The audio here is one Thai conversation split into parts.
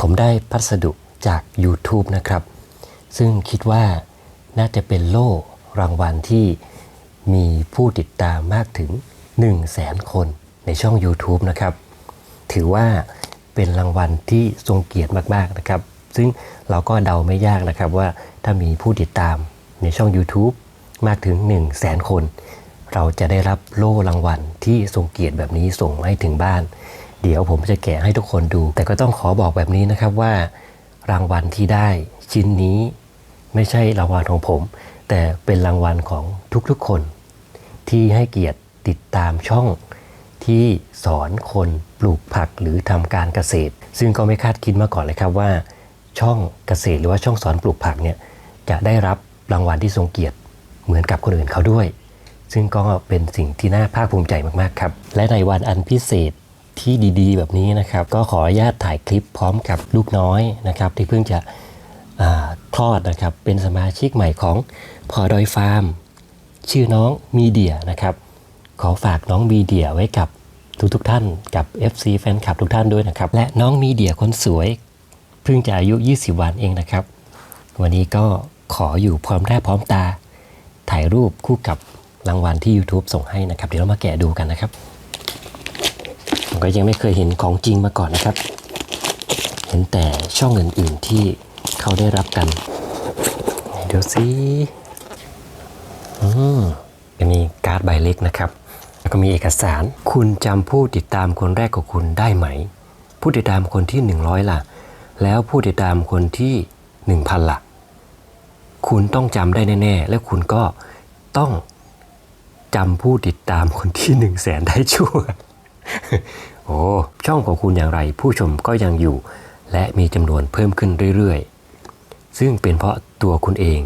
ผมได้พัสดุจาก YouTube นะครับ ซึ่งคิดว่าน่าจะเป็นโล่รางวัลที่มีผู้ติดตามมากถึง 1 0 0 0 0แสนคนในช่อง YouTube นะครับ ถือว่าเป็นรางวัลที่ทรงเกียรติมาก ๆ นะครับ ซึ่งเราก็เดาไม่ยากนะครับว่าถ้ามีผู้ติดตามในช่อง YouTube มากถึง 1 0 0 0 0แสนคน เราจะได้รับโล่รางวัลที่ทรงเกียรติแบบนี้ส่งมาให้ถึงบ้าน เดี๋ยวผมจะแกะให้ทุกคนดู แต่ก็ต้องขอบอกแบบนี้นะครับว่ารางวัลที่ได้ชิ้นนี้ไม่ใช่รางวัลของผม แต่เป็นรางวัลของทุกๆคน ที่ให้เกียรติติดตามช่องที่สอนคนปลูกผักหรือทำการเกษตร ซึ่งก็ไม่คาดคิดมาก่อนเลยครับว่า ช่องเกษตรหรือว่าช่องสอนปลูกผักเนี่ยจะได้รับรางวัลที่ทรงเกียรติเหมือนกับคนอื่นเขาด้วย ซึ่งก็เป็นสิ่งที่น่าภาคภูมิใจมากๆครับ และในวันอันพิเศษ ที่ดีๆ แบบนี้นะครับ ก็ขออนุญาตถ่ายคลิปพร้อมกับลูกน้อยนะครับ ที่เพิ่งจะคลอดนะครับ เป็นสมาชิกใหม่ของพอดอยฟาร์ม ชื่อน้องมีเดียนะครับ ขอฝากน้องมีเดียไว้กับทุกๆท่านกับ FC แฟนคลับทุกท่านด้วยนะครับ และน้องมีเดียคนสวย เพิ่งจะอายุ 20 วันเองนะครับ วันนี้ก็ขออยู่พร้อมหน้าพร้อมตา ถ่ายรูปคู่กับรางวัลที่ YouTube ส่งให้นะครับ เดี๋ยวเรามาแกะดูกันนะครับ ผมก็ยังไม่เคยเห็นของจริงมาก่อนนะครับ เห็นแต่ช่องอื่นๆที่เขาได้รับกันไหนดูสิอืมจะมีการ์ดใบเล็กนะครับ แล้วก็มีเอกสาร คุณจำผู้ติดตามคนแรกของคุณได้ไหม ผู้ติดตามคนที่ 100 ล่ะ แล้วผู้ติดตามคนที่ 1,000 ล่ะ คุณต้องจำได้แน่ ๆ และคุณก็ต้องจำผู้ติดตามคนที่ 1 0 0 0 0แสนได้ชัวร์ โอ้ช่องของคุณอย่างไรผู้ชมก็ยังอยู่ และมีจำนวนเพิ่มขึ้นเรื่อยๆ ซึ่งเป็นเพราะตัวคุณเอง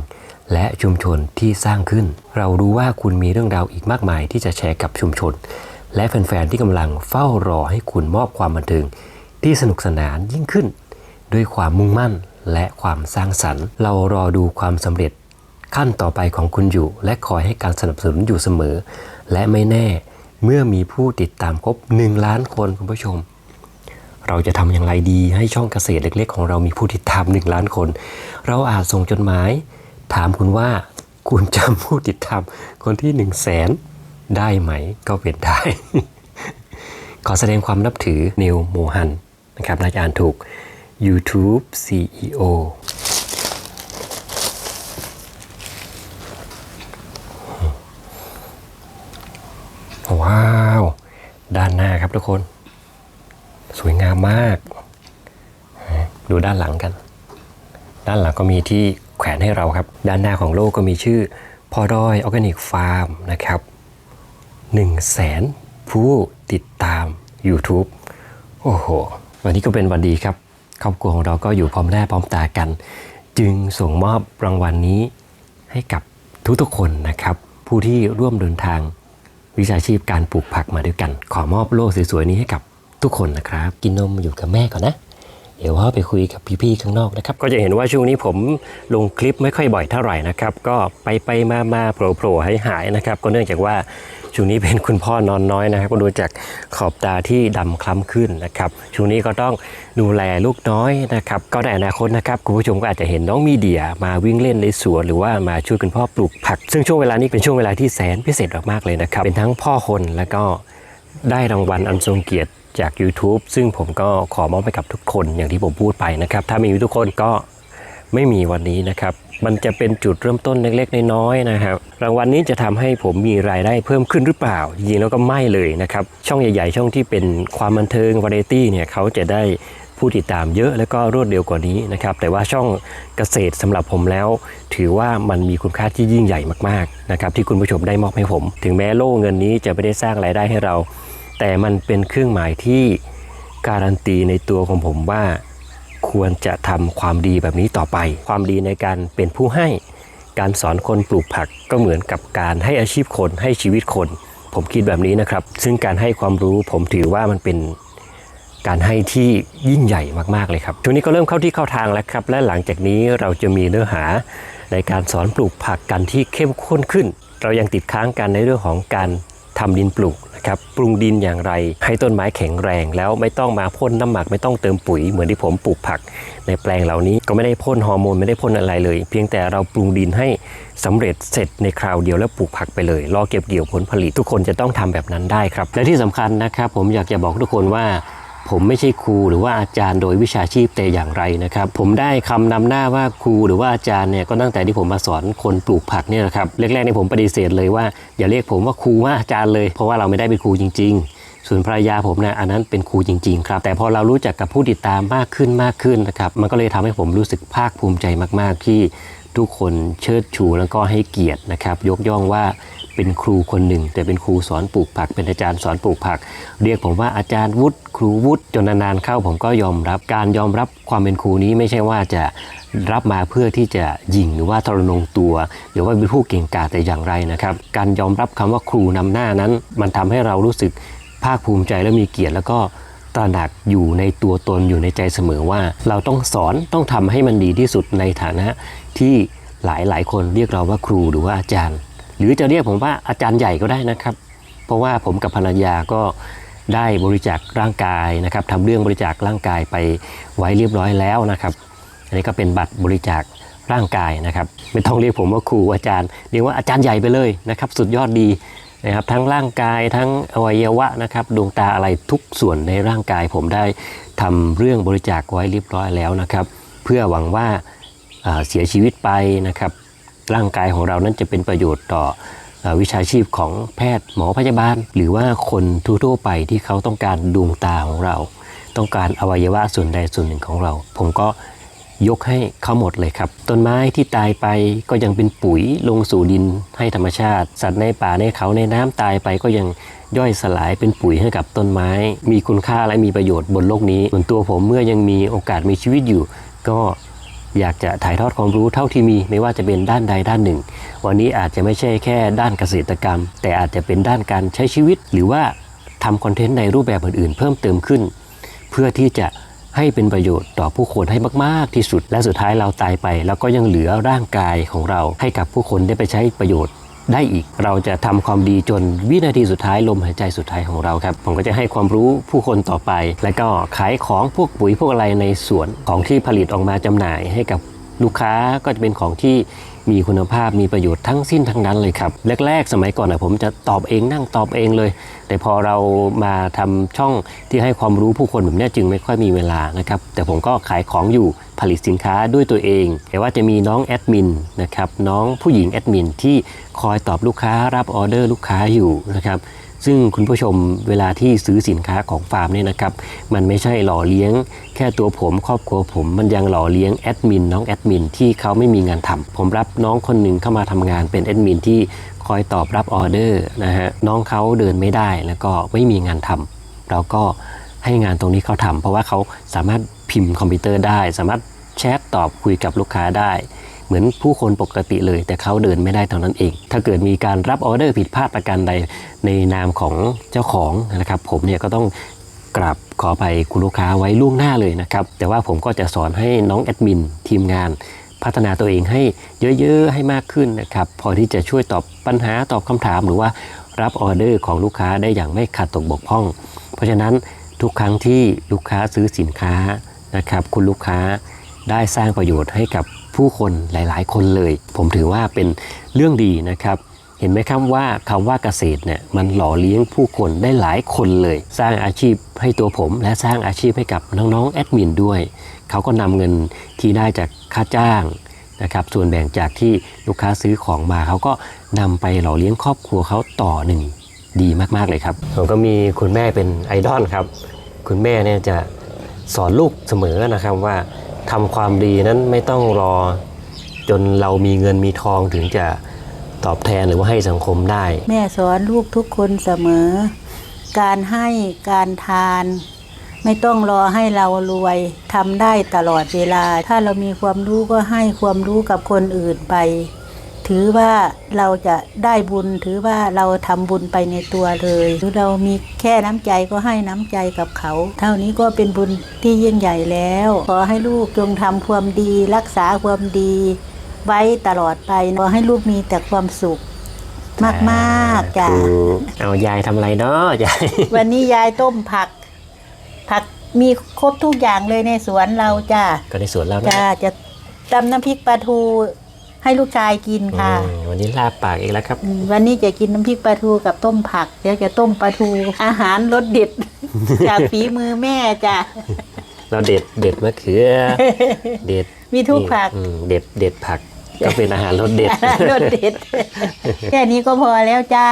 และชุมชนที่สร้างขึ้น เรารู้ว่าคุณมีเรื่องราวอีกมากมายที่จะแชร์กับชุมชน และแฟนๆที่กำลังเฝ้ารอให้คุณมอบความบันเทิงที่สนุกสนานยิ่งขึ้น ด้วยความมุ่งมั่นและความสร้างสรรค์ เรารอดูความสำเร็จขั้นต่อไปของคุณอยู่ และคอยให้การสนับสนุนอยู่เสมอ และไม่แน่ เมื่อมีผู้ติดตามครบ 1 ล้านคนคุณผู้ชม เราจะทำอย่างไรดีให้ช่องเกษตรเล็กๆ ของเรามีผู้ติดตาม 1 ล้านคน เราอาจส่งจดหมาย ถามคุณว่าคุณจำผู้ติดตามคนที่ 1 0 0 0 0แสนได้ไหมก็เป็นได้ ขอแสดงความนับถือนิวโมฮันนะครับนาจะอ่านถูก YouTube CEO ว้าว ด้านหน้าครับทุกคน สวยงามมาก ดูด้านหลังกัน ด้านหลังก็มีที่แขวนให้เราครับ ด้านหน้าของโลกก็มีชื่อพอดอยออร์แกนิกฟาร์มนะครับ1 0 0 0 0แสนผู้ติดตาม YouTube โอ้โห วันนี้ก็เป็นวันดีครับ ครอบครัวของเราก็อยู่พร้อมหน้าพร้อมตากัน จึงส่งมอบรางวัลนนี้ให้กับทุกๆคนนะครับ ผู้ที่ร่วมเดินทาง วิชาชีพการปลูกผักมาด้วยกัน ขอมอบโล่สวยๆนี้ให้กับทุกคนนะครับ กินนมอยู่กับแม่ก่อนนะ เดี๋ยวพ่อไปคุยกับพี่ๆข้างนอกนะครับ ก็จะเห็นว่าช่วงนี้ผมลงคลิปไม่ค่อยบ่อยเท่าไหร่นะครับ ก็ไปไปมามาโผล่โผล่หายหายๆนะครับ ก็เนื่องจากว่าช่วงนี้เป็นคุณพ่อนอนน้อยนะครับก็ดูจากขอบตาที่ดำคล้ำขึ้นนะครับช่วงนี้ก็ต้องดูแลลูกน้อยนะครับ ก็ในอนาคตนะครับคุณผู้ชมก็อาจจะเห็นน้องมีเดียมาวิ่งเล่นในสวนหรือว่ามาช่วยคุณพ่อปลูกผัก ซึ่งช่วงเวลานี้เป็นช่วงเวลาที่แสนพิเศษมากๆเลยนะครับ เป็นทั้งพ่อคนแล้วก็ได้รางวัลอันทรงเกียรติ จาก YouTube ซึ่งผมก็ขอมอบให้กับทุกคนอย่างที่ผมพูดไปนะครับ ถ้าไม่มีทุกคนก็ไม่มีวันนี้นะครับ มันจะเป็นจุดเริ่มต้นเล็กๆ น้อยๆนะครับ รางวัลนี้จะทำให้ผมมีรายได้เพิ่มขึ้นหรือเปล่าจริงแล้วก็ไม่เลยนะครับ ช่องใหญ่ๆ ช่องที่เป็นความบันเทิงวาไรตี้เนี่ยเขาจะได้ผู้ติดตามเยอะแล้วก็รวดเร็วกว่านี้นะครับ แต่ว่าช่องเกษตรสำหรับผมแล้ว ถือว่ามันมีคุณค่าที่ยิ่งใหญ่มากๆนะครับที่คุณผู้ชมได้มอบให้ผม ถึงแม้โล่เงินนี้จะไม่ได้สร้างรายได้ให้เรา แต่มันเป็นเครื่องหมายที่การันตีในตัวของผมว่า ควรจะทำความดีแบบนี้ต่อไป ความดีในการเป็นผู้ให้ การสอนคนปลูกผักก็เหมือนกับการให้อาชีพคนให้ชีวิตคน ผมคิดแบบนี้นะครับ ซึ่งการให้ความรู้ผมถือว่ามันเป็นการให้ที่ยิ่งใหญ่มาก ๆ เลยครับช่วงนี้ก็เริ่มเข้าที่เข้าทางแล้วครับ และหลังจากนี้เราจะมีเนื้อหาในการสอนปลูกผักกันที่เข้มข้นขึ้น เรายังติดค้างกันในเรื่องของการทำดินปลูก นะครับปรุงดินอย่างไร ให้ต้นไม้แข็งแรง แล้วไม่ต้องมาพ่นน้ำหมักไม่ต้องเติมปุ๋ยเหมือนที่ผมปลูกผัก ในแปลงเหล่านี้ก็ไม่ได้พ่นฮอร์โมนไม่ได้พ่นอะไรเลย เพียงแต่เราปรุงดินให้สำเร็จเสร็จในคราวเดียวแล้วปลูกผักไปเลย รอเก็บเกี่ยวผลผลิตทุกคนจะต้องทำแบบนั้นได้ครับ และที่สำคัญนะครับ ผมอยากจะบอกทุกคนว่า ผมไม่ใช่ครูหรือว่าอาจารย์โดยวิชาชีพแต่อย่างไรนะครับ ผมได้คำนำหน้าว่าครูหรือว่าอาจารย์เนี่ยก็ตั้งแต่ที่ผมมาสอนคนปลูกผักเนี่ยนะครับแรกๆเนี่ยผมปฏิเสธเลยว่าอย่าเรียกผมว่าครูว่าอาจารย์เลย เพราะว่าเราไม่ได้เป็นครูจริง ๆส่วนภรรยาผมนี่ยอันนั้นเป็นครูจริงๆครับ แต่พอเรารู้จักกับผู้ติดตามมากขึ้นมากขึ้นนะครับ มันก็เลยทำให้ผมรู้สึกภาคภูมิใจมาก ๆ ที่ทุกคนเชิดชูแล้วก็ให้เกียรตินะครับ ยกย่องว่า เป็นครูคนหนึ่ง แต่เป็นครูสอนปลูกผัก เป็นอาจารย์สอนปลูกผัก เรียกผมว่าอาจารย์วุฒิครูวุฒิจนนานๆเข้าผมก็ยอมรับการยอมรับความเป็นครูนี้ไม่ใช่ว่าจะรับมาเพื่อที่จะยิงหรือว่าทรนงตัว หรือว่าเป็นผู้เก่งกาจแต่อย่างไรนะครับ การยอมรับคำว่าครูนำหน้านั้น มันทำให้เรารู้สึกภาคภูมิใจและมีเกียรติแล้วก็ตระหนักอยู่ในตัวตนอยู่ในใจเสมอว่า เราต้องสอนต้องทำให้มันดีที่สุดในฐานะที่หลายหลายๆคนเรียกเราว่าครูหรือว่าอาจารย์ หรือจะเรียกผมว่าอาจารย์ใหญ่ก็ได้นะครับ เพราะว่าผมกับภรรยาก็ได้บริจาคร่างกายนะครับทำเรื่องบริจาคร่างกายไปไว้เรียบร้อยแล้วนะครับ อันนี้ก็เป็นบัตรบริจาคร่างกายนะครับ ไม่ต้องเรียกผมว่าครูอาจารย์เรียกว่าอาจารย์ใหญ่ไปเลยนะครับ สุดยอดดีนะครับทั้งร่างกายทั้งอวัยวะนะครับดวงตาอะไรทุกส่วนในร่างกาย ผมได้ทำเรื่องบริจาคไว้เรียบร้อยแล้วนะครับ เพื่อหวังว่าอ่าเสียชีวิตไปนะครับ ร่างกายของเรานั้นจะเป็นประโยชน์ต่อวิชาชีพของแพทย์หมอพยาบาล หรือว่าคนทั่วๆไปที่เขาต้องการดวงตาของเรา ต้องการอวัยวะส่วนใดส่วนหนึ่งของเรา ผมก็ยกให้เขาหมดเลยครับ ต้นไม้ที่ตายไปก็ยังเป็นปุ๋ยลงสู่ดินให้ธรรมชาติ สัตว์ในป่าในเขาในน้ำตายไปก็ยังย่อยสลายเป็นปุ๋ยให้กับต้นไม้ มีคุณค่าและมีประโยชน์บนโลกนี้ส่วนตัวผมเมื่อยังมีโอกาสมีชีวิตอยู่ ก็ อยากจะถ่ายทอดความรู้เท่าที่มีไม่ว่าจะเป็นด้านใดด้านหนึ่ง วันนี้อาจจะไม่ใช่แค่ด้านเกษตรกรรม แต่อาจจะเป็นด้านการใช้ชีวิต หรือว่าทำคอนเทนต์ในรูปแบบอื่นๆ เพิ่มเติมขึ้น เพื่อที่จะให้เป็นประโยชน์ต่อผู้คนให้มาก ๆ ที่สุด และสุดท้ายเราตายไป แล้วก็ยังเหลือร่างกายของเราให้กับผู้คนได้ไปใช้ประโยชน์ ได้อีก เราจะทำความดีจนวินาทีสุดท้ายลมหายใจสุดท้ายของเราครับ ผมก็จะให้ความรู้ผู้คนต่อไป และก็ขายของพวกปุ๋ยพวกอะไรในสวนของที่ผลิตออกมาจำหน่ายให้กับลูกค้าก็จะเป็นของที่ มีคุณภาพมีประโยชน์ทั้งสิ้นทั้งนั้นเลยครับ แรก ๆ สมัยก่อนนะผมจะตอบเองนั่งตอบเองเลย แต่พอเรามาทำช่องที่ให้ความรู้ผู้คนแบบนี้จึงไม่ค่อยมีเวลานะครับ แต่ผมก็ขายของอยู่ผลิตสินค้าด้วยตัวเอง แต่ว่าจะมีน้องแอดมินนะครับน้องผู้หญิงแอดมินที่คอยตอบลูกค้ารับออเดอร์ลูกค้าอยู่นะครับ ซึ่งคุณผู้ชมเวลาที่ซื้อสินค้าของฟาร์มเนี่ยนะครับ มันไม่ใช่หล่อเลี้ยง แค่ตัวผมครอบครัวผมมันยังหล่อเลี้ยงแอดมินน้องแอดมินที่เขาไม่มีงานทำผมรับน้องคนหนึ่งเข้ามาทำงานเป็นแอดมินที่คอยตอบรับออเดอร์นะฮะน้องเขาเดินไม่ได้แล้วก็ไม่มีงานทำเราก็ให้งานตรงนี้เขาทำเพราะว่าเขาสามารถพิมพ์คอมพิวเตอร์ได้ สามารถแชทตอบคุยกับลูกค้าได้ เหมือนผู้คนปกติเลย แต่เขาเดินไม่ได้เท่านั้นเอง ถ้าเกิดมีการรับออเดอร์ผิดพลาดประการใดในนามของเจ้าของนะครับ ผมเนี่ยก็ต้องกราบขอไปคุณลูกค้าไว้ล่วงหน้าเลยนะครับแต่ว่าผมก็จะสอนให้น้องแอดมินทีมงาน พัฒนาตัวเองให้เยอะๆให้มากขึ้นนะครับพอที่จะช่วยตอบปัญหาตอบคำถาม หรือว่ารับออเดอร์ของลูกค้าได้อย่างไม่ขาดตกบกพร่อง เพราะฉะนั้นทุกครั้งที่ลูกค้าซื้อสินค้านะครับคุณลูกค้าได้สร้างประโยชน์ให้กับ ผู้คนหลายๆ คนเลย ผมถือว่าเป็นเรื่องดีนะครับ เห็นไหมครับว่าคำว่าเกษตรเนี่ยมันหล่อเลี้ยงผู้คนได้หลายคนเลย สร้างอาชีพให้ตัวผม และสร้างอาชีพให้กับน้องๆแอดมินด้วย เขาก็นำเงินที่ได้จากค่าจ้างนะครับส่วนแบ่งจากที่ลูกค้าซื้อของมาเขาก็นำไปหล่อเลี้ยงครอบครัวเขาต่อหนึ่งดีมากๆเลยครับผมก็มีคุณแม่เป็นไอดอลครับ คุณแม่เนี่ยจะสอนลูกเสมอนะครับว่า ทำความดีนั้นไม่ต้องรอจนเรามีเงินมีทองถึงจะตอบแทนหรือว่าให้สังคมได้ แม่สอนลูกทุกคนเสมอ การให้การทาน ไม่ต้องรอให้เรารวยทำได้ตลอดเวลา ถ้าเรามีความรู้ก็ให้ความรู้กับคนอื่นไป ถือว่าเราจะได้บุญถือว่าเราทำบุญไปในตัวเลยหรือเรามีแค่น้ำใจก็ให้น้ำใจกับเขา เท่านี้ก็เป็นบุญที่ยิ่งใหญ่แล้ว ขอให้ลูกจงทำความดี รักษาความดี ไว้ตลอดไปขอให้ลูกมีแต่ความสุขมากๆจ้ะถูกเอายายทำอะไรเนาะยายวันนี้ยายต้มผัก ผักมีครบทุกอย่างเลยในสวนเราจ้ะก็ในสวนเรานะจ้ะจะตำน้ำพริกปลาทู ให้ลูกชายกินค่ะ อืมวันนี้ลาบปากอีกแล้วครับอืมวันนี้จะกินน้ำพริกปลาทูกับต้มผัก เดี๋ยวจะต้มปลาทู อาหารรสเด็ด จากฝีมือแม่จ้ะ เราเด็ดเด็ดมะเขือ เด็ดมีทุกผัก อืมเด็ดเด็ดผัก ก็เป็นอาหารรสเด็ด รสเด็ด แค่นี้ก็พอแล้วจ้า